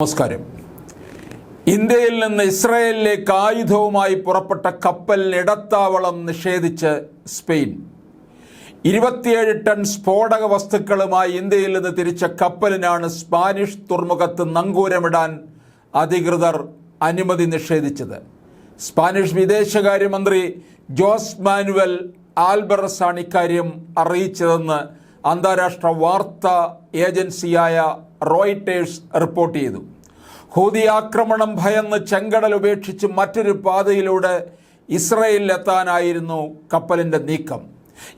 നമസ്കാരം. ഇന്ത്യയിൽ നിന്ന് ഇസ്രായേലിലേക്ക് ആയുധവുമായി പുറപ്പെട്ട കപ്പലിന് ഇടത്താവളം നിഷേധിച്ച് സ്പെയിൻ. ഇരുപത്തിയേഴ് ടൺ സ്ഫോടക വസ്തുക്കളുമായി ഇന്ത്യയിൽ നിന്ന് തിരിച്ച കപ്പലിനാണ് സ്പാനിഷ് തുറമുഖത്ത് നങ്കൂരമിടാൻ അധികൃതർ അനുമതി നിഷേധിച്ചത്. സ്പാനിഷ് വിദേശകാര്യമന്ത്രി ജോസ് മാനുവൽ ആൽബറസാണ് ഇക്കാര്യം അറിയിച്ചതെന്ന് അന്താരാഷ്ട്ര വാർത്താ ഏജൻസിയായ റോയിട്ടേഴ്സ് റിപ്പോർട്ട് ചെയ്തു. ഹൂതി ആക്രമണം ഭയന്ന് ചെങ്കടൽ ഉപേക്ഷിച്ച് മറ്റൊരു പാതയിലൂടെ ഇസ്രയേലിലെത്താനായിരുന്നു കപ്പലിന്റെ നീക്കം.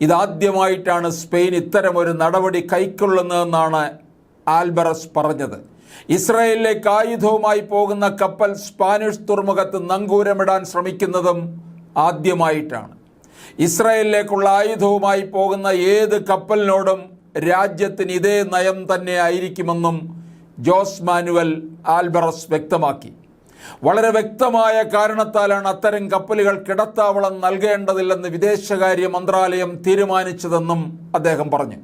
ഇതാദ്യമായിട്ടാണ് സ്പെയിൻ ഇത്തരമൊരു നടപടി കൈക്കൊള്ളുന്നതെന്നാണ് ആൽബറസ് പറഞ്ഞത്. ഇസ്രയേലിലേക്ക് ആയുധവുമായി പോകുന്ന കപ്പൽ സ്പാനിഷ് തുറമുഖത്ത് നങ്കൂരമിടാൻ ശ്രമിക്കുന്നതും ആദ്യമായിട്ടാണ്. ഇസ്രയേലിലേക്കുള്ള ആയുധവുമായി പോകുന്ന ഏത് കപ്പലിനോടും രാജ്യത്തിന് ഇതേ നയം തന്നെ ആയിരിക്കുമെന്നും ജോസ് മാനുവൽ ആൽബറസ് വ്യക്തമാക്കി. വളരെ വ്യക്തമായ കാരണത്താലാണ് അത്തരം കപ്പലുകൾ കിടത്താവളം നൽകേണ്ടതില്ലെന്ന് വിദേശകാര്യ മന്ത്രാലയം തീരുമാനിച്ചതെന്നും അദ്ദേഹം പറഞ്ഞു.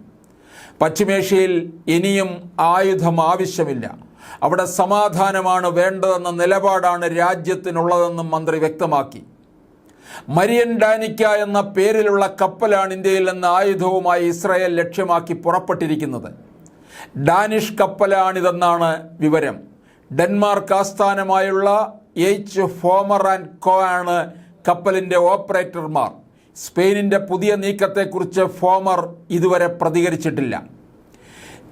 പശ്ചിമേഷ്യയിൽ ഇനിയും ആയുധം ആവശ്യമില്ല. അവിടെ സമാധാനമാണ് വേണ്ടതെന്ന നിലപാടാണ് രാജ്യത്തിനുള്ളതെന്നും മന്ത്രി വ്യക്തമാക്കി. മരിയൻ ഡാനിക്ക എന്ന പേരിലുള്ള കപ്പലാണ് ഇന്ത്യയിൽ നിന്ന് ആയുധവുമായി ഇസ്രായേൽ ലക്ഷ്യമാക്കി പുറപ്പെട്ടിരിക്കുന്നത്. ഡാനിഷ് കപ്പലാണിതെന്നാണ് വിവരം. ഡെൻമാർക്ക് ആസ്ഥാനമായുള്ള എച്ച് ഫോമർ ആൻഡ് കോ ആണ് കപ്പലിന്റെ ഓപ്പറേറ്റർമാർ. സ്പെയിനിന്റെ പുതിയ നീക്കത്തെക്കുറിച്ച് ഫോമർ ഇതുവരെ പ്രതികരിച്ചിട്ടില്ല.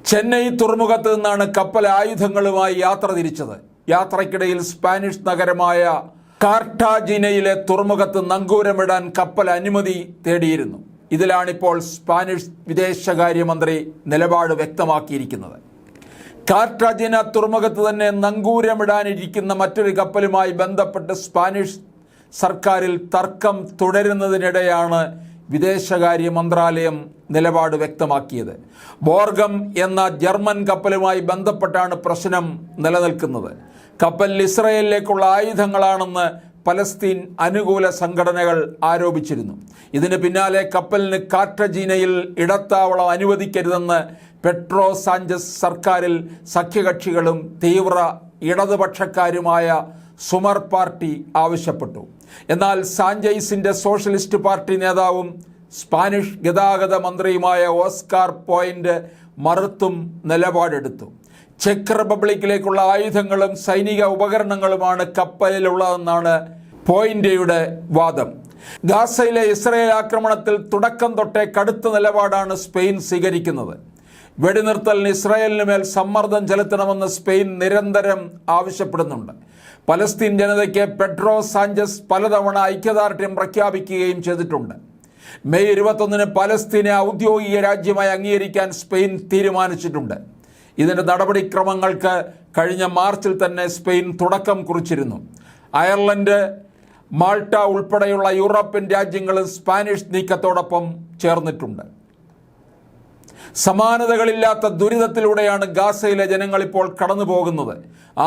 ചെന്നൈ തുറമുഖത്ത് നിന്നാണ് കപ്പൽ ആയുധങ്ങളുമായി യാത്ര തിരിച്ചത്. യാത്രയ്ക്കിടയിൽ സ്പാനിഷ് നഗരമായ കാർട്ടാജിനയിലെ തുറമുഖത്ത് നങ്കൂരമിടാൻ കപ്പൽ അനുമതി തേടിയിരുന്നു. ഇതിലാണിപ്പോൾ സ്പാനിഷ് വിദേശകാര്യമന്ത്രി നിലപാട് വ്യക്തമാക്കിയിരിക്കുന്നത്. കാർട്ടാജിന തുറമുഖത്ത് തന്നെ നങ്കൂരമിടാനിരിക്കുന്ന മറ്റൊരു കപ്പലുമായി ബന്ധപ്പെട്ട് സ്പാനിഷ് സർക്കാരിൽ തർക്കം തുടരുന്നതിനിടെയാണ് വിദേശകാര്യ മന്ത്രാലയം നിലപാട് വ്യക്തമാക്കിയത്. ബോർഗം എന്ന ജർമ്മൻ കപ്പലുമായി ബന്ധപ്പെട്ടാണ് പ്രശ്നം നിലനിൽക്കുന്നത്. കപ്പൽ ഇസ്രയേലിലേക്കുള്ള ആയുധങ്ങളാണെന്ന് പലസ്തീൻ അനുകൂല സംഘടനകൾ ആരോപിച്ചിരുന്നു. ഇതിന് പിന്നാലെ കപ്പലിന് കാർട്ടജീനയിൽ ഇടത്താവളം അനുവദിക്കരുതെന്ന് പെട്രോ സാഞ്ചസ് സർക്കാരിൽ സഖ്യകക്ഷികളും തീവ്ര ഇടതുപക്ഷക്കാരുമായ സുമർ പാർട്ടി ആവശ്യപ്പെട്ടു. എന്നാൽ സാഞ്ചൈസിന്റെ സോഷ്യലിസ്റ്റ് പാർട്ടി നേതാവും സ്പാനിഷ് ഗതാഗത മന്ത്രിയുമായ ഓസ്കാർ പോയിന്റ് മറുത്തും നിലപാടെടുത്തു. ചെക്ക് റിപ്പബ്ലിക്കിലേക്കുള്ള ആയുധങ്ങളും സൈനിക ഉപകരണങ്ങളുമാണ് കപ്പലിലുള്ളതെന്നാണ് പോയിന്റയുടെ വാദം. ഗാസയിലെ ഇസ്രയേൽ ആക്രമണത്തിൽ തുടക്കം തൊട്ടേ കടുത്ത നിലപാടാണ് സ്പെയിൻ സ്വീകരിക്കുന്നത്. വെടിനിർത്തലിന് ഇസ്രായേലിന് മേൽ സമ്മർദ്ദം ചെലുത്തണമെന്ന് സ്പെയിൻ നിരന്തരം ആവശ്യപ്പെടുന്നുണ്ട്. പലസ്തീൻ ജനതയ്ക്ക് പെട്രോ സാഞ്ചസ് പലതവണ ഐക്യദാർഢ്യം പ്രഖ്യാപിക്കുകയും ചെയ്തിട്ടുണ്ട്. മെയ് ഇരുപത്തൊന്നിന് പലസ്തീനെ ഔദ്യോഗിക രാജ്യമായി അംഗീകരിക്കാൻ സ്പെയിൻ തീരുമാനിച്ചിട്ടുണ്ട്. ഇതിന്റെ നടപടിക്രമങ്ങൾക്ക് കഴിഞ്ഞ മാർച്ചിൽ തന്നെ സ്പെയിൻ തുടക്കം കുറിച്ചിരുന്നു. അയർലൻഡ് മാൾട്ട ഉൾപ്പെടെയുള്ള യൂറോപ്യൻ രാജ്യങ്ങൾ സ്പാനിഷ് നീക്കത്തോടൊപ്പം ചേർന്നിട്ടുണ്ട്. സമാനതകളില്ലാത്ത ദുരിതത്തിലൂടെയാണ് ഗാസയിലെ ജനങ്ങൾ ഇപ്പോൾ കടന്നു പോകുന്നത്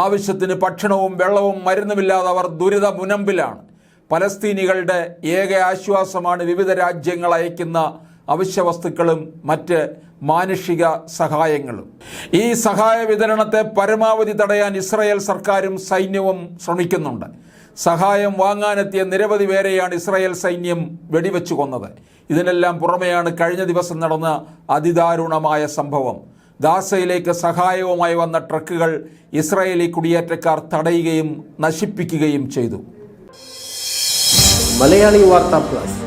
ആവശ്യത്തിന് ഭക്ഷണവും വെള്ളവും മരുന്നുമില്ലാതെ അവർ ദുരിത മുനമ്പിലാണ് പലസ്തീനികളുടെ ഏക ആശ്വാസമാണ് വിവിധ രാജ്യങ്ങൾ അയക്കുന്ന അവശ്യ വസ്തുക്കളും മറ്റ് മാനുഷിക സഹായങ്ങളും. ഈ സഹായ വിതരണത്തെ പരമാവധി തടയാൻ ഇസ്രായേൽ സർക്കാരും സൈന്യവും ശ്രമിക്കുന്നുണ്ട്. സഹായം വാങ്ങാനെത്തിയ നിരവധി പേരെയാണ് ഇസ്രായേൽ സൈന്യം വെടിവെച്ചു കൊന്നത്. ഇതിനെല്ലാം പുറമെയാണ് കഴിഞ്ഞ ദിവസം നടന്ന അതിദാരുണമായ സംഭവം. ദാസയിലേക്ക് സഹായവുമായി വന്ന ട്രക്കുകൾ ഇസ്രായേലി കുടിയേറ്റക്കാർ തടയുകയും നശിപ്പിക്കുകയും ചെയ്തു. Malayali Varta plus.